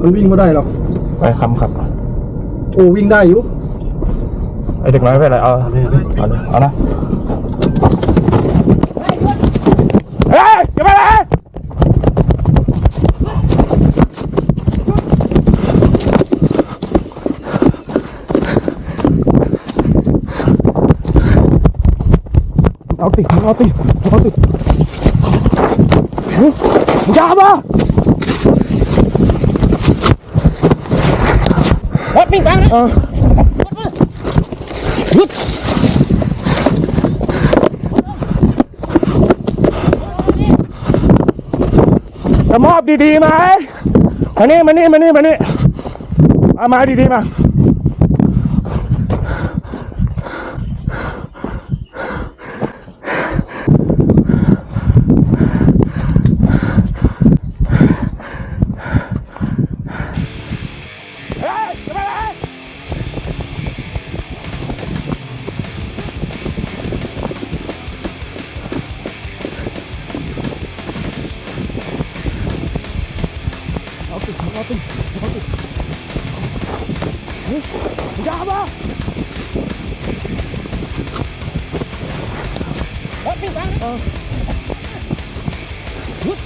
มันวิ่งไม่ได้หรอกไปคำครับโอ้วิ่งได้อยู่ไอ้เด็กน้อยไม่เป็นไรเอาเอาเลยเอานะเฮ้ยอย่าไปเลยเอาติเอาติเอาติอย่ามาวัดมิ่งตัง เออหยุดจะมอบดีๆไหมมานี่มานี่มานี่มานี่เอามาดีๆมา เอาติเอาติเอาติเฮ้ยอย่ามาวัดพี่ตังเออหยุด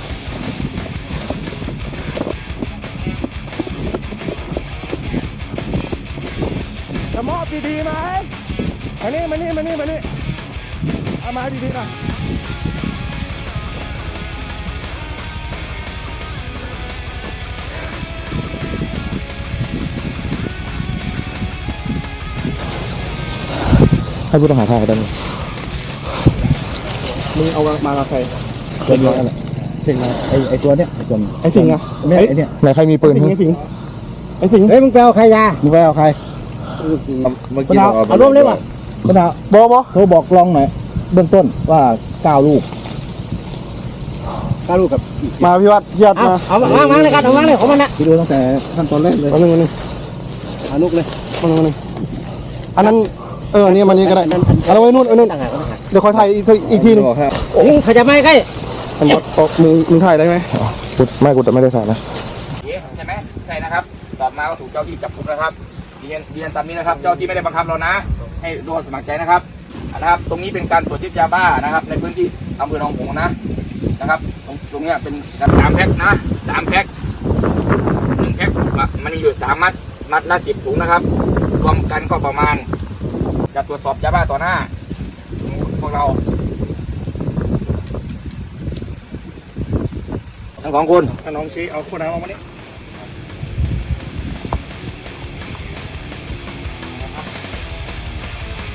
จะมอบดีๆไหมมานี่มานี่มานี่มานี่เอามาดีๆนะ ให้ผู้ต้องหาถ่ายได้ไหมมึงเอามากับใครเป็นอะไรเป็นอะไรไอไอตัวเนี้ยไอตัวไอ้สิงห์อะเนี่ยไอเนี้ยไหนใครมีปืนไอ้สิงห์ไอ้สิงห์ไอ้สิงห์เฮ้ยมึงไปเอาใครยามึงไปเอาใครเมื่อกี้เราเอาร่วมเลยว่ะคุณดาวบอบอโทรบอกลองหน่อยเบื้องต้นว่าเก้าลูกเก้าลูกกับมาพี่วัดพี่วัดเอามาเอาวางวางเลยกันเอาวางเลยของมันนะพี่ดูตั้งแต่ขั้นตอนแรกเลยเอาหนึ่งเอาหนึ่งเอาลูกเลยเอาหนึ่งเอาหนึ่งอันนั้น เอออันนี้มันนี่ก็ได้เอาไว้นู่นเอาไว้นู่น ต่างหากต่างหากเดี๋ยวคอยถ่ายอีกอีกทีหนึงโอ้ยขยับไม่ใกล้อันนี้ออกมึงมึงถ่ายได้ไหมกูไม่กูจะไม่ได้ถ่ายนะเอ๊ะใช่ไหมใช่นะครับตอบมาก็ถูกเจ้าที่จับกุมนะครับเรียนเรียนตามนี้นะครับ เจ้าที่ไม่ได้บังคับเรานะ ให้ดูความสมัครใจนะครับนะครับ ตรงนี้เป็นการตรวจยึดยาบ้านะครับ ในพื้นที่อำเภอหนองหงส์นะนะครับ ตรงตรงเนี้ยเป็นการสามแพ็คนะสามแพ็คหนึ่งแพ็คมันมีอยู่สามมัดมัดละสิบถุงนะครับ รวมกันก็ประมาณ จะตรวจสอบยาบ้าต่อหน้าพวกเราทั้งสองคนเอาน้องชี้เอาคนน้ำเอามานี่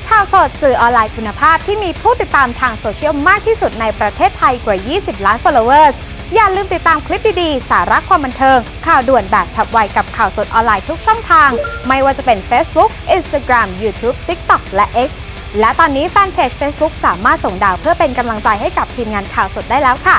ข่าวสดสื่อออนไลน์คุณภาพที่มีผู้ติดตามทางโซเชียลมากที่สุดในประเทศไทยกว่า 20 ล้าน followers อย่าลืมติดตามคลิปดีๆ สาระความบันเทิง ข่าวด่วนแบบฉับไวกับข่าวสดออนไลน์ทุกช่องทาง ไม่ว่าจะเป็น Facebook Instagram YouTube TikTok และ X และตอนนี้แฟนเพจ Facebook สามารถส่งดาวเพื่อเป็นกำลังใจให้กับทีมงานข่าวสดได้แล้วค่ะ